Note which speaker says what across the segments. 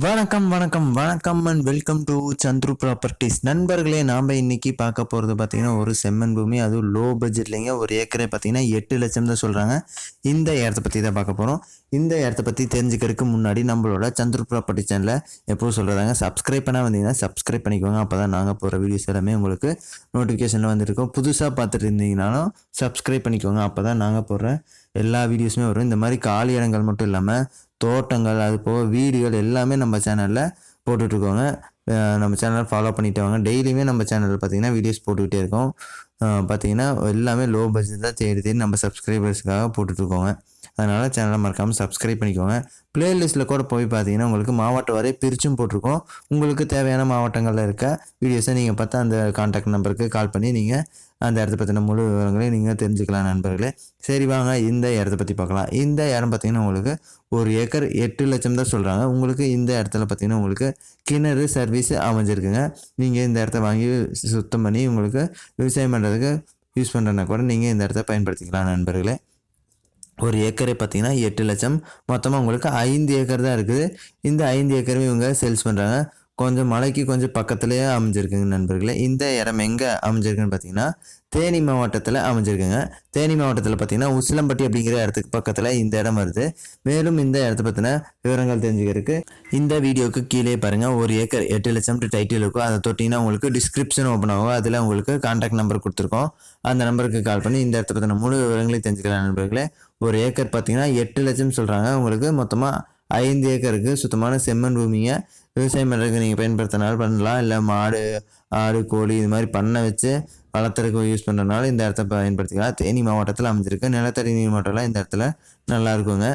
Speaker 1: வணக்கம் வணக்கம் வணக்கம் and welcome to Chandru properties நண்பர்களே நாம் இன்னைக்கு பார்க்க போகிறது பார்த்தீங்கன்னா ஒரு செம்மன் பூமி அதுவும் லோ பட்ஜெட்லேங்க ஒரு ஏக்கரே பார்த்தீங்கன்னா எட்டு லட்சம் தான் சொல்கிறாங்க இந்த இடத்த பற்றி தான் பார்க்க போகிறோம் இந்த இடத்த பற்றி தெரிஞ்சுக்கிறதுக்கு முன்னாடி நம்மளோட சந்துரு ப்ராப்பர்ட்டி சேனலை எப்போது சொல்கிறாங்க சப்ஸ்கிரைப் பண்ணால் வந்தீங்கன்னா சப்ஸ்கிரைப் பண்ணிக்கோங்க. அப்போ தான் நாங்கள் போகிற வீடியோஸ் எல்லாமே உங்களுக்கு நோட்டிஃபிகேஷனில் வந்திருக்கோம். புதுசாக பார்த்துட்டு இருந்தீங்கனாலும் சப்ஸ்கிரைப் பண்ணிக்கோங்க. அப்போ தான் நாங்கள் போடுற எல்லா வீடியோஸுமே வரும். இந்த மாதிரி காலி இடங்கள் மட்டும் இல்லாமல் தோட்டங்கள் அது போக வீடுகள் எல்லாமே நம்ம சேனலில் போட்டுட்ருக்கோங்க. நம்ம சேனலை ஃபாலோ பண்ணிட்டு வாங்க. டெய்லியுமே நம்ம சேனலில் பார்த்தீங்கன்னா வீடியோஸ் போட்டுக்கிட்டே இருக்கோம். பார்த்தீங்கன்னா எல்லாமே லோ பட்ஜெட் தான் தேடி தேடி நம்ம சப்ஸ்கிரைபர்ஸ்க்காக போட்டுட்ருக்கோங்க. அதனால் சேனலை மறக்காமல் சப்ஸ்கிரைப் பண்ணிக்கோங்க. பிளேலிஸ்ட்டில் கூட போய் பார்த்தீங்கன்னா உங்களுக்கு மாவட்டம் வரை பிரிச்சும் போட்டிருக்கோம். உங்களுக்கு தேவையான மாவட்டங்களில் இருக்க வீடியோஸை நீங்கள் பார்த்தா அந்த காண்டாக்ட் நம்பருக்கு கால் பண்ணி நீங்கள் அந்த இடத்த பற்றின முழு விவரங்களையும் நீங்கள் தெரிஞ்சுக்கலாம் நண்பர்களே. சரி வாங்க. இந்த இடத்த பற்றி பார்க்கலாம். இந்த இடம் பார்த்தீங்கன்னா உங்களுக்கு ஒரு ஏக்கர் எட்டு லட்சம் தான் சொல்கிறாங்க உங்களுக்கு இந்த இடத்துல பார்த்தீங்கன்னா உங்களுக்கு கிணறு சர்வீஸ் அமைஞ்சிருக்குங்க. நீங்கள் இந்த இடத்த வாங்கி சுத்தம் பண்ணி உங்களுக்கு விவசாயம் பண்ணுறதுக்கு யூஸ் பண்ணுறதுனா கூட நீங்கள் இந்த இடத்த பயன்படுத்திக்கலாம் நண்பர்களே. ஒரு ஏக்கரை பார்த்தீங்கன்னா எட்டு லட்சம். மொத்தமாக உங்களுக்கு ஐந்து ஏக்கர் தான் இருக்குது. இந்த ஐந்து ஏக்கரும் இவங்க சேல்ஸ் பண்ணுறாங்க கொஞ்சம் மலைக்கு கொஞ்சம் பக்கத்துலேயே அமைஞ்சிருக்குங்க நண்பர்களே. இந்த இடம் எங்கே அமைஞ்சிருக்குன்னு பார்த்தீங்கன்னா தேனி மாவட்டத்தில் அமைஞ்சிருக்குங்க. தேனி மாவட்டத்தில் பார்த்தீங்கன்னா உசிலம்பட்டி அப்படிங்கிற இடத்துக்கு பக்கத்தில் இந்த இடம் வருது. மேலும் இந்த இடத்த பற்றின விவரங்கள் தெரிஞ்சுக்கிறதுக்கு இந்த வீடியோக்கு கீழே பாருங்கள் ஒரு ஏக்கர் எட்டு லட்சம் டைட்டில் இருக்கும். அதை தொட்டிங்கன்னா உங்களுக்கு டிஸ்கிரிப்ஷன் ஓப்பன் ஆகும். அதில் உங்களுக்கு கான்டாக்ட் நம்பர் கொடுத்துருக்கோம். அந்த நம்பருக்கு கால் பண்ணி இந்த இடத்த பற்றின முழு விவரங்களையும் தெரிஞ்சுக்கலாம் நண்பர்களே. ஒரு ஏக்கர் பார்த்தீங்கன்னா எட்டு லட்சம் சொல்கிறாங்க உங்களுக்கு மொத்தமாக ஐந்து ஏக்கருக்கு சுத்தமான செம்மண் பூமியை விவசாயம் பண்ணுறதுக்கு நீங்கள் பயன்படுத்தினாலும் பண்ணலாம். இல்லை மாடு ஆடு கோழி இது மாதிரி பண்ணை வச்சு வளர்த்துறதுக்கு யூஸ் பண்ணுறதுனால இந்த இடத்த பயன்படுத்திக்கலாம். தேனி மாவட்டத்தில் அமைஞ்சிருக்கு. நிலத்தடி நீர் மாவட்டம்லாம் இந்த இடத்துல நல்லா இருக்குங்க.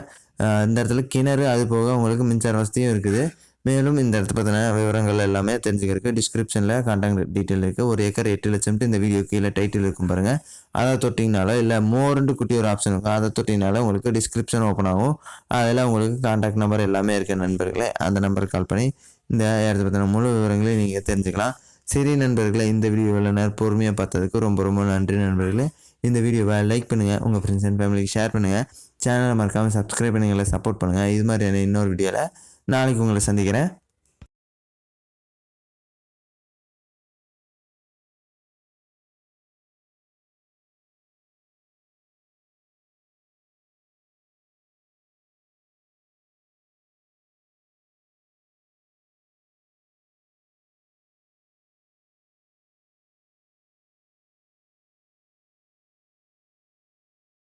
Speaker 1: இந்த இடத்துல கிணறு அது போக உங்களுக்கு மின்சார வசதியும் இருக்குது. மேலும் இந்த இடத்த பற்றின விவரங்கள் எல்லாமே தெரிஞ்சுக்கிறதுக்கு டிஸ்கிரிப்ஷனில் கான்டாக்ட் டீட்டெயில் இருக்குது ஒரு ஏக்கர் எட்டு லட்சம்ட்டு இந்த வீடியோ கீழே டைட்டில் இருக்கும் பாருங்கள் அதை தொட்டிங்கனால இல்லை மோர்ன்ட்டு குட்டி ஒரு ஆப்ஷன் இருக்கும். அதை தொட்டிங்கனால உங்களுக்கு டிஸ்கிரிப்ஷன் ஓப்பன் ஆகும். அதில் உங்களுக்கு கான்டாக்ட் நம்பர் எல்லாமே இருக்குது நண்பர்களே. அந்த நம்பருக்கு கால் பண்ணி இந்த இடத்த பற்றின முழு விவரங்களையும் நீங்கள் தெரிஞ்சுக்கலாம். சரி நண்பர்களே இந்த வீடியோவில் நேரம் பொறுமையாக பார்த்ததுக்கு ரொம்ப ரொம்ப நன்றி நண்பர்களே. இந்த வீடியோவை லைக் பண்ணுங்கள் உங்கள் ஃப்ரெண்ட்ஸ் அண்ட் ஃபேமிலிக்கு ஷேர் பண்ணுங்கள் சேனலை மறக்காமல் சப்ஸ்கிரைப் பண்ணுங்களை சப்போர்ட் பண்ணுங்கள் இது மாதிரியான இன்னொரு வீடியோவில் நாளைக்கு உங்களை சந்திக்கிறேன்.